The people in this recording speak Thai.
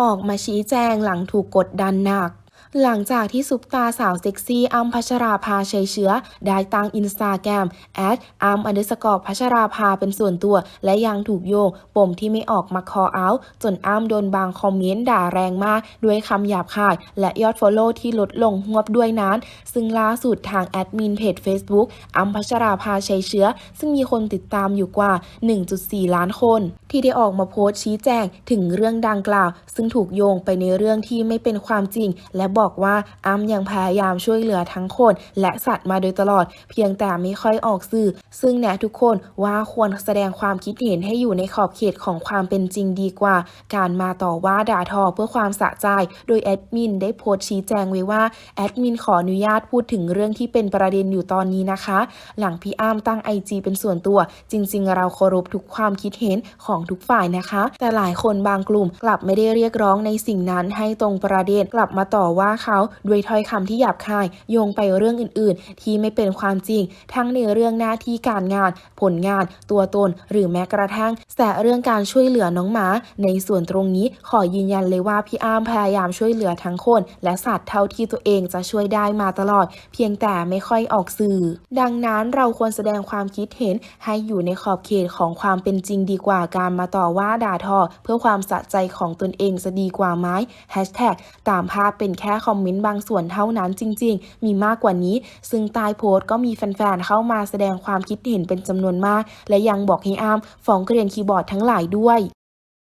ออกมาชี้แจงหลังถูกกดดันหนัก หลังจากที่ซุปตาสาวเซ็กซี่อ้ำพัชราภาชัยเชื้อ ได้ตั้งอินสตาแกรมแอดอ้ำอันเดอร์สกอร์พัชราภาเป็นส่วนตัว และยังถูกโยงปมที่ไม่ออกมาคอเอาจนอ้ำโดนบางคอมเมนต์ด่าแรงมาก ด้วยคำหยาบคาย และยอดฟอลโล่ที่ลดลงหวบด้วยนั้น ซึ่งล่าสุดทางแอดมินเพจ Facebook อ้ำพัชราภาชัยเชื้อ ซึ่งมีคนติดตามอยู่กว่า 1.4 ล้านคน ที่ได้ออกมาโพสต์ชี้แจงถึงเรื่องดังกล่าว ซึ่งถูกโยงไปในเรื่องที่ไม่เป็นความจริง และบอกอกว่าอ้ำยังพยายามช่วยเหลือทั้งคนและสัตว์มาโดยตลอด เพียงแต่ไม่ค่อยออกสื่อ ซึ่งแนะทุกคนว่าควรแสดงความคิดเห็นให้อยู่ในขอบเขตของความเป็นจริงดีกว่า การมาต่อว่าด่าทอเพื่อความสะใจ โดยแอดมินได้โพสต์ชี้แจงไว้ว่าแอดมินขออนุญาตพูดถึงเรื่องที่เป็นประเด็นอยู่ตอนนี้นะคะ หลังพี่อ้ำตั้งไอจีเป็นส่วนตัว จริง ๆ เราเคารพทุกความคิดเห็นของทุกฝ่ายนะคะ แต่หลายคนบางกลุ่มกลับไม่ได้เรียกร้องในสิ่งนั้นให้ตรงประเด็นกลับมาต่อว่าเขาด้วยถ้อยคำที่หยาบคาย โยงไปเรื่องอื่น ๆ ที่ไม่เป็นความจริง ทั้งในเรื่องหน้าที่การงาน ผลงาน ตัวตน หรือแม้กระทั่งแต่เรื่องการช่วยเหลือน้องหมา ในส่วนตรงนี้ขอยืนยันเลยว่าพี่อ้ำพยายามช่วยเหลือทั้งคน และสัตว์เท่าที่ตัวเองจะช่วยได้มาตลอด เพียงแต่ไม่ค่อยออกสื่อ ดังนั้นเราควรแสดงความคิดเห็นให้อยู่ในขอบเขตของความเป็นจริงดีกว่าการมาต่อว่าด่าทอ เพื่อความสะใจของตนเองจะดีกว่าไหมแฮชแท็กตามภาพเป็นแค่คอมเมนต์บางส่วนเท่านั้นจริง ๆ มีมากกว่านี้ ซึ่งใต้โพสต์ก็มีแฟนๆเข้ามาแสดงความคิดเห็นเป็นจำนวนมาก และยังบอกให้อ้ามฟ้องเกรียนคีย์บอร์ดทั้งหลายด้วย